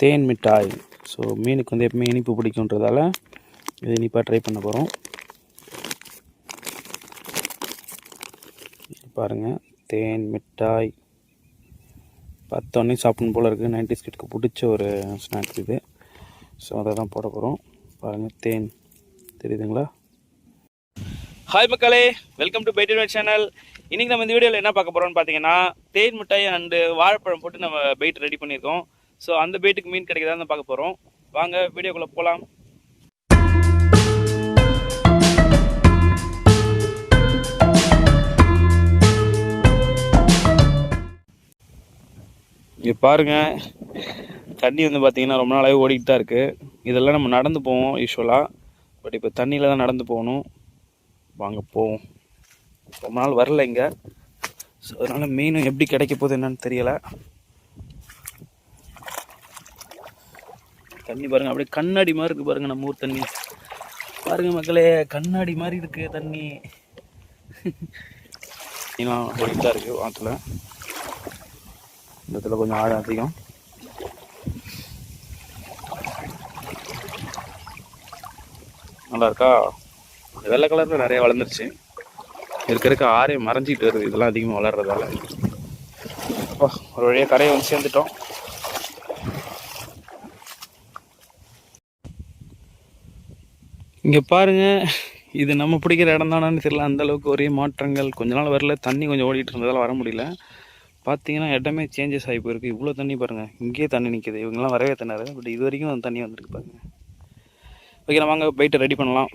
தேன் மிட்டாய். ஸோ மீனுக்கு வந்து எப்பவுமே இனிப்பு பிடிக்குன்றதால இது இனிப்பாக ட்ரை பண்ண போகிறோம் பாருங்கள் தேன் மிட்டாய். பத்தோடனே சாப்பிடணும் போல் இருக்குது நைன்டி ஸ்கிட்க்கு பிடிச்ச ஒரு ஸ்நாக்ஸ் இது. ஸோ அதை தான் போட போகிறோம் பாருங்கள் தேன். தெரியுதுங்களா? ஹாய் மக்களே வெல்கம் டு பைட் சேனல் இன்றைக்கி நம்ம இந்த வீடியோவில் என்ன பார்க்க போகிறோம்னு பார்த்தீங்கன்னா தேன் மிட்டாய் அண்டு வாழைப்பழம் போட்டு நம்ம பைட் ரெடி பண்ணியிருக்கோம். ஸோ அந்த பைட்டுக்கு மீன் கிடைக்குதான்னு பார்க்க போகிறோம் வாங்க வீடியோக்குள்ளே போகலாம் இங்கே பாருங்கள் தண்ணி வந்து பார்த்திங்கன்னா ரொம்ப நாளாகவே ஓடிக்கிட்டு தான் இருக்குது இதெல்லாம் நம்ம நடந்து போவோம் யூஸ்வலாக பட் இப்போ தண்ணியில் தான் நடந்து போகணும். வாங்க போவோம். ரொம்ப நாள் வரல இங்கே. ஸோ அதனால் மீன் எப்படி கிடைக்க போகுது என்னன்னு தெரியலை. தண்ணி பாருங்கள் அப்படியே கண்ணாடி மாதிரி இருக்குது பாருங்கள் நம்ம ஊர் தண்ணி. பாருங்கள் மக்களே கண்ணாடி மாதிரி இருக்குது தண்ணி. தண்ணிலாம் ஓடிட்டு இருக்குது ஆற்றுல இந்த இடத்துல கொஞ்சம் ஆழம் அதிகம். நல்லா இருக்கா? வெள்ளை கலரில் நிறைய வளர்ந்துருச்சு. இருக்க இருக்க ஆரே மறைஞ்சிக்கிட்டு வருது இதெல்லாம் அதிகமாக வளர்றதால. அப்பா, ஒரு வழியாக கரையை வந்து சேர்ந்துட்டோம். இங்கே பாருங்கள் இது நம்ம பிடிக்கிற இடம் தானான்னு தெரியல. அந்தளவுக்கு ஒரே மாற்றங்கள். கொஞ்ச நாள் வரல. தண்ணி கொஞ்சம் ஓடிட்டு இருந்ததால் வர முடியல. பார்த்தீங்கன்னா இடமே சேஞ்சஸ் ஆகி போயிருக்கு. இவ்வளோ தண்ணி பாருங்கள் இங்கேயே தண்ணி நிற்கிது இவங்கெல்லாம் வரவே தண்ணாரு பட் இது வரைக்கும் அந்த தண்ணி வந்துருக்கு பாருங்கள் ஓகே நம்ம அங்கே பைட்டை ரெடி பண்ணலாம்.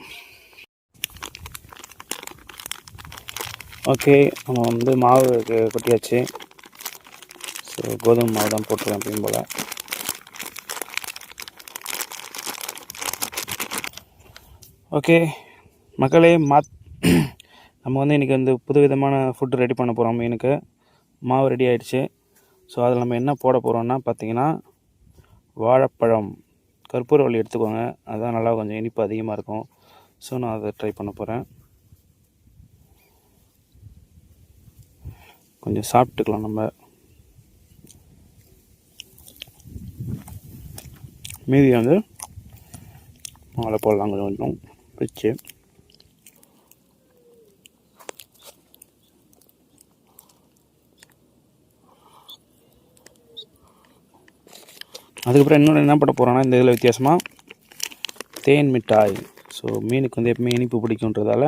ஓகே நம்ம வந்து மாவு கொட்டியாச்சு. ஸோ கோதுமை மாவு தான் போட்டுருக்கேன் எப்பயும் போல். ஓகே. மக்களே மாத் நம்ம வந்து இன்றைக்கி வந்து புதுவிதமான ஃபுட்டு ரெடி பண்ண போகிறோம் மீனுக்கு. மாவு ரெடி ஆகிடுச்சு ஸோ அதில் நம்ம என்ன போட போகிறோம்னா பார்த்திங்கன்னா வாழைப்பழம். கற்பூரவள்ளி எடுத்துக்கோங்க. அதுதான் நல்லா கொஞ்சம் இனிப்பு அதிகமாக இருக்கும். ஸோ நான் அதை ட்ரை பண்ண போகிறேன் கொஞ்சம் சாப்பிட்டுக்கலாம் நம்ம. மீதி வந்து மாலை போடலாம் கொஞ்சம் கொஞ்சம். வச்சு அதுக்கப்புறம் இன்னொன்று என்ன பண்ண போகிறோன்னா இந்த இதில் வித்தியாசமாக தேன் மிட்டாய். ஸோ மீனுக்கு வந்து எப்பவுமே இனிப்பு பிடிக்குன்றதால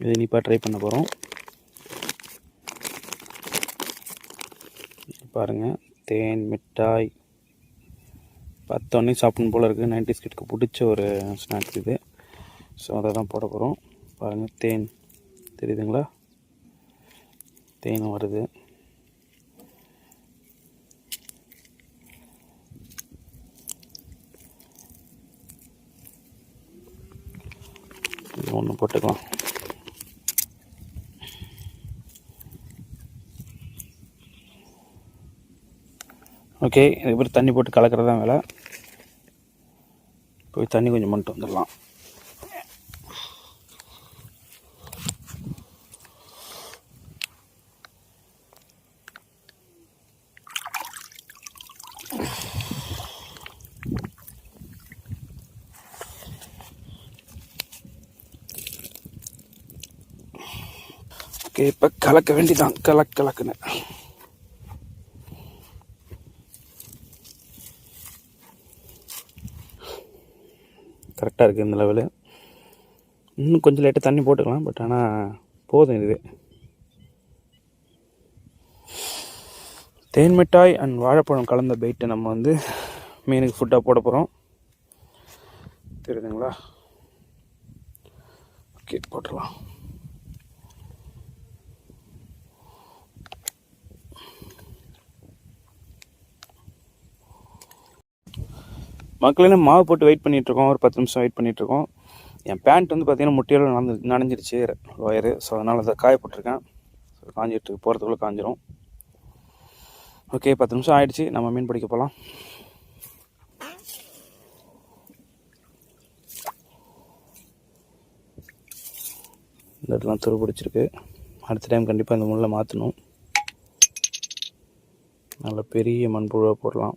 இது இனிப்பாக ட்ரை பண்ண போகிறோம் பாருங்கள் தேன் மிட்டாய். பார்த்தோன்னே சாப்பிடணும் போல் இருக்குது நைன்டி ஸ்கிட்க்கு பிடிச்ச ஒரு ஸ்நாக்ஸ் இது. ஸோ அதை தான் போட போகிறோம். பாருங்கள் தேன். தெரியுதுங்களா? தேன் வருது. ஒன்று போட்டுக்கலாம். ஓகே இதுக்கப்புறம் தண்ணி போட்டு கலக்கிறது தான் வேலை. போய் தண்ணி கொஞ்சம் மட்டும் வந்துடலாம். ஓகே இப்போ கலக்க வேண்டிதான். கலக் கலக்குன்னு. கரெக்டாக இருக்குது இந்த லெவலு இன்னும் கொஞ்சம் லேட்டாக தண்ணி போட்டுக்கலாம் பட் ஆனால் போதும் இது தேன் மிட்டாய் அண்ட் வாழைப்பழம் கலந்த பைட்டை நம்ம வந்து மீனுக்கு ஃபுட்டாக போட போகிறோம் தெரியுதுங்களா? ஓகே போட்டுடலாம். மக்களே மாவு போட்டு வெயிட் பண்ணிகிட்ருக்கோம் ஒரு பத்து நிமிஷம் வெயிட் பண்ணிகிட்ருக்கோம் என் பேண்ட் வந்து பார்த்தீங்கன்னா முட்டியில் நடந்து நனைஞ்சிருச்சு. ஒயரு ஸோ அதனால் அதை காய போட்டிருக்கேன். ஸோ காஞ்சிட்டு போகிறதுக்குள்ளே காஞ்சிரும். ஓகே பத்து நிமிஷம் ஆயிடுச்சு. நம்ம மீன் பிடிக்க போகலாம் இந்த இடத்துலாம் துரு பிடிச்சிருக்கு. அடுத்த டைம் கண்டிப்பாக இந்த முள்ளை மாற்றணும் நல்ல பெரிய மண்புழுவாக போடலாம்.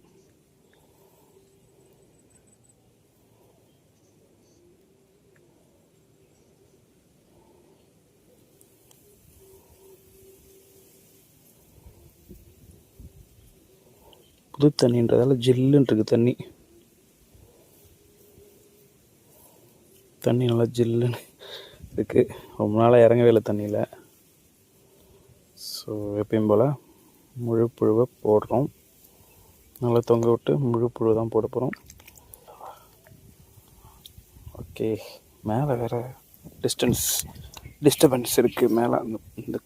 புது தண்ணின்றதால ஜில்லுன்னு இருக்குது தண்ணி. தண்ணி நல்லா ஜில்லுன்னு இருக்குது ரொம்ப நாளாக இறங்கவே இல்லை தண்ணியில். ஸோ எப்பயும் போல் முழு புழுவை போடுறோம். நல்லா தொங்க விட்டு முழு புழு தான் போட போகிறோம் ஓகே மேலே வேறு டிஸ்டன்ஸ் டிஸ்டர்பன்ஸ் இருக்குது மேலே அந்த இந்த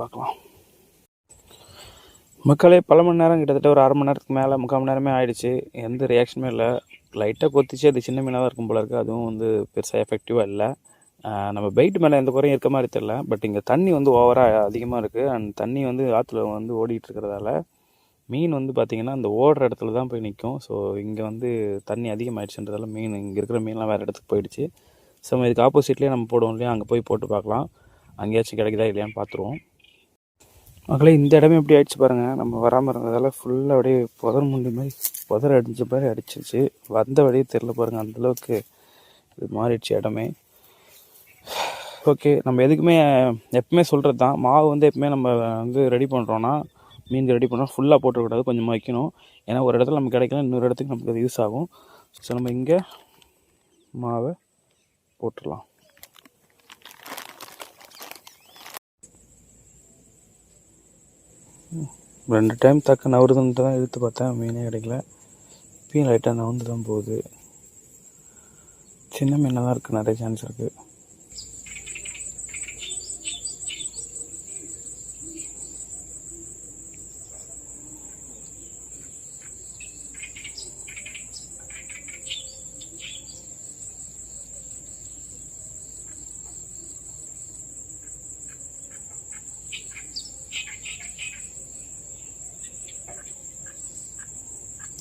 பார்க்கலாம். மக்களே பல மணி நேரம் கிட்டத்தட்ட ஒரு அரை மணி நேரத்துக்கு மேலே முக்கால் மணி நேரமே ஆயிடுச்சு. எந்த ரியாக்ஷனுமே இல்லை. லைட்டாக கொத்திச்சு அது சின்ன மீனாக தான் இருக்கும் போல இருக்குது அதுவும் வந்து பெருசாக எஃபெக்டிவாக இல்லை. நம்ம பெயிட் மேலே எந்த குறையும் இருக்க மாதிரி தெரில பட் இங்கே தண்ணி வந்து ஓவராக அதிகமாக இருக்குது அண்ட் தண்ணி வந்து ஆற்றுல வந்து ஓடிட்டு இருக்கிறதால மீன் வந்து பார்த்திங்கன்னா அந்த ஓடுற இடத்துல தான் போய் நிற்கும் ஸோ இங்கே வந்து தண்ணி அதிகமாகிடுச்சுன்றதால மீன் இங்கே இருக்கிற மீன்லாம் வேறு இடத்துக்கு போயிடுச்சு. ஸோ இதுக்கு ஆப்போசிட்லேயே நம்ம போடுவோம் இல்லையா? அங்கே போய் போட்டு பார்க்கலாம். அங்கேயாச்சும் கிடைக்குதா இல்லையான்னு பார்த்துருவோம் மக்களே இந்த இடமே எப்படி ஆயிடுச்சு பாருங்கள் நம்ம வராமல் இருந்ததால் ஃபுல்லாக அப்படியே புதர் முண்டி மாதிரி புதர் அடிச்ச மாதிரி அடிச்சிருச்சு. வந்த வழியே தெரில பாருங்கள் அந்தளவுக்கு இது மாறிடுச்சு இடமே. ஓகே நம்ம எதுக்குமே எப்பவுமே சொல்கிறது தான் மாவு வந்து எப்பவுமே நம்ம வந்து ரெடி பண்ணுறோன்னா மீன் ரெடி பண்ணுறோம் ஃபுல்லாக போட்டுக்கூடாது கொஞ்சமாக வைக்கணும். ஏன்னா ஒரு இடத்துல நமக்கு கிடைக்கல இன்னொரு இடத்துக்கு நமக்கு அது யூஸ் ஆகும். ஸோ நம்ம இங்கே மாவை போட்டுடலாம். ரெண்டு டைம் தக்க நவருதுன்ட்டு தான் இழுத்து பார்த்தேன். மீனே கிடைக்கல. இப்பயும் லைட்டாக நவுந்து தான் போகுது. சின்ன மீனாக தான் இருக்குது நிறைய சான்ஸ் இருக்குது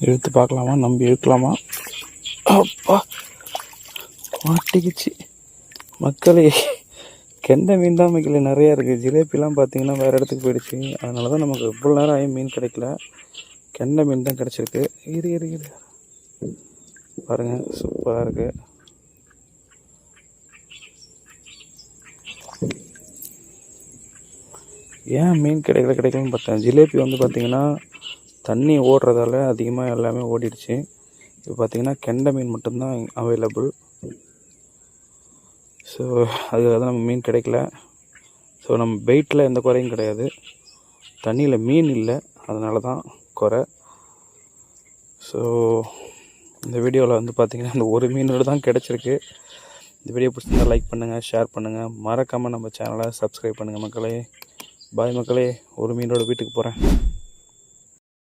இழுத்து பார்க்கலாமா? நம்பி இழுக்கலாமா அப்பா மாட்டிக்கிச்சு. மக்களே கெண்டை மீன் தான் மிக்கல நிறையா இருக்குது ஜிலேபிலாம் பார்த்தீங்கன்னா வேறு இடத்துக்கு போயிடுச்சு. அதனால தான் நமக்கு இவ்வளோ நேரம் ஆகி மீன் கிடைக்கல. கெண்டை மீன் தான் கிடச்சிருக்கு. இரு இரு இரு. பாருங்கள் சூப்பராக இருக்குது ஏன் மீன் கிடைக்கல கிடைக்கலன்னு பார்த்தேன். ஜிலேபி வந்து பார்த்தீங்கன்னா தண்ணி ஓடுறதால அதிகமாக எல்லாமே ஓடிடுச்சு. இப்போ பார்த்திங்கன்னா கெண்டை மீன் மட்டும்தான் அவைலபிள் ஸோ அதுக்காக தான் நம்ம மீன் கிடைக்கல. ஸோ நம்ம வெயிட்டில் எந்த குறையும் கிடையாது. தண்ணியில் மீன் இல்லை. அதனால தான் குறை. ஸோ இந்த வீடியோவில் வந்து பார்த்திங்கன்னா இந்த ஒரு மீனோடு தான் கிடச்சிருக்கு. இந்த வீடியோ பிடிச்சிருந்தா லைக் பண்ணுங்கள் ஷேர் பண்ணுங்கள் மறக்காமல் நம்ம சேனலை சப்ஸ்கிரைப் பண்ணுங்கள் மக்களே. பாய் மக்களே. ஒரு மீனோட வீட்டுக்கு போகிறேன்